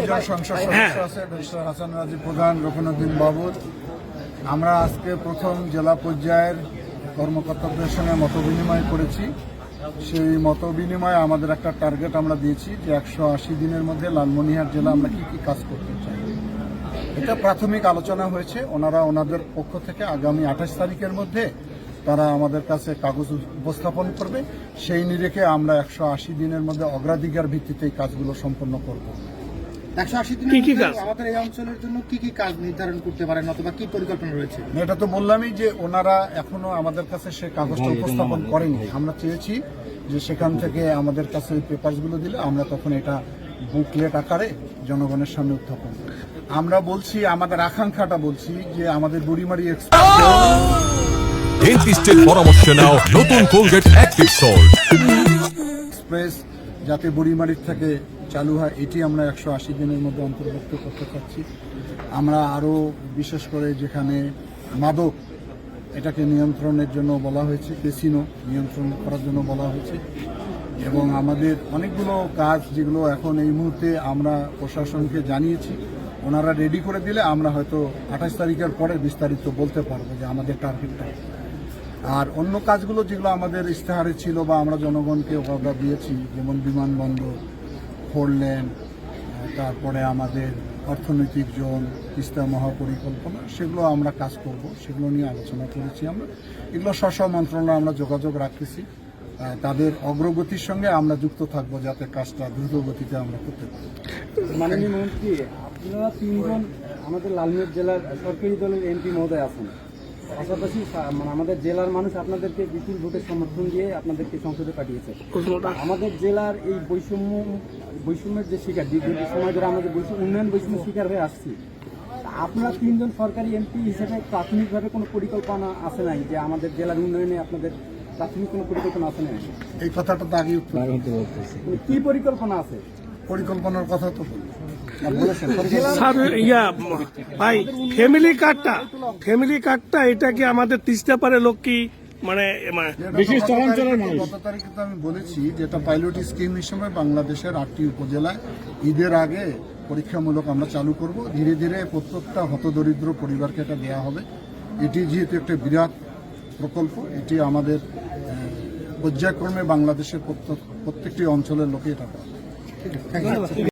দুইজন সংসদ সদস্য আছে ডক্টর হাসান রাজি প্রধান রকনুদ্দিন বাবুর আমরা আজকে প্রথম জেলা পর্যায়ের কর্মকর্তাদের সঙ্গে মত বিনিময় করেছি। সেই মত বিনিময়ে আমাদের একটা টার্গেট আমরা দিয়েছি যে একশো আশি দিনের মধ্যে লালমনিহার জেলা আমরা কি কি কাজ করতে চাই। এটা প্রাথমিক আলোচনা হয়েছে। ওনারা ওনাদের পক্ষ থেকে আগামী আঠাশ তারিখের মধ্যে তারা আমাদের কাছে কাগজ উপস্থাপন করবে। সেই নিরেখে আমরা একশো আশি দিনের মধ্যে অগ্রাধিকার ভিত্তিতে এই কাজগুলো সম্পন্ন করব। একশো আশি কি কি কাজ? আমাদের এই অঞ্চলের জন্য কি কি কাজ নির্ধারণ করতে পারেন অথবা কি পরিকল্পনা রয়েছে? এটা তো বললামই যে ওনারা এখনও আমাদের কাছে সে কাগজটা উপস্থাপন করেনি। আমরা চেয়েছি যে সেখান থেকে আমাদের কাছে ওই পেপারসগুলো দিলে আমরা তখন এটা বুকলেট আকারে জনগণের সামনে উত্থাপন আমরা বলছি আমাদের আকাঙ্ক্ষাটা বলছি যে আমাদের বুড়িমারি এক্সপ্রেস ডেন্টিস্টের পরামর্শ নাও নতুন কোলগেট অ্যাক্টিভ সল্ট। এক্সপ্রেস যাতে বুড়িমারির থেকে চালু হয়, এটি আমরা একশো আশি দিনের মধ্যে অন্তর্ভুক্ত করতে চাচ্ছি আমরা আরও বিশেষ করে যেখানে মাদক, এটাকে নিয়ন্ত্রণের জন্য বলা হয়েছে কেসিনো নিয়ন্ত্রণ করার জন্য বলা হয়েছে। এবং আমাদের অনেকগুলো কাজ যেগুলো এখন এই মুহূর্তে আমরা প্রশাসনকে জানিয়েছি, ওনারা রেডি করে দিলে আমরা হয়তো আঠাশ তারিখের পরে বিস্তারিত বলতে পারব যে আমাদের টার্গেটটা আর অন্য কাজগুলো যেগুলো আমাদের ইশতেহারে ছিল বা আমরা জনগণকে অর্ডার দিয়েছি, যেমন বিমানবন্দর ফোর লেন তারপরে আমাদের অর্থনৈতিক জোন তিস্তা মহাপরিকল্পনা, সেগুলো আমরা কাজ করব, সেগুলো নিয়ে আলোচনা করেছি আমরা। এগুলো স্ব মন্ত্রণালয়ে আমরা যোগাযোগ রাখতেছি। তাদের অগ্রগতির সঙ্গে আমরা যুক্ত থাকব যাতে কাজটা দ্রুত গতিতে আমরা করতে পারি। মাননীয় মন্ত্রী, আপনারা তিনজন আমাদের লালমেট জেলার সরকারি দলের এমপি মহোদয় আছেন। পাশাপাশি মানে আমাদের জেলার মানুষ আপনাদেরকে বিপুল ভোটের সমর্থন দিয়ে আপনাদেরকে সংসদে পাঠিয়েছে। আমাদের জেলার এই বৈষম্য বৈষম্যের যে শিকার দীর্ঘ সময় ধরে আমাদের বৈষম্য উন্নয়ন বৈষম্যের শিকার হয়ে আসছি আপনারা তিনজন সরকারি এমপি হিসেবে প্রাথমিকভাবে কোনো পরিকল্পনা আছে নাই যে আমাদের জেলার উন্নয়নে আপনাদের প্রাথমিক কোনো পরিকল্পনা আছে নাই? এই কথাটা তো আগে কি পরিকল্পনা আছে? পরিকল্পনার কথা তো স্যার ইয়া ভাই ফ্যামিলি কার্ডটা ফ্যামিলি কার্ডটা এটা কি আমাদের তিস্তা পারে লোক কি মানে মানে বিশেষ চলাচলের মানুষ। গত তারিখে তো আমি বলেছি যে পাইলট স্কিম হিসেবে বাংলাদেশের আটটি উপজেলায় ঈদের আগে পরীক্ষামূলক আমরা চালু করব। ধীরে ধীরে প্রত্যেকটা হতদরিদ্র পরিবারকে এটা দেওয়া হবে। এটি যেহেতু একটা বিরাট প্রকল্প এটি আমাদের পর্যায়ক্রমে বাংলাদেশের প্রত্যেক- প্রত্যেকটি অঞ্চলের লোকে এটা পাবে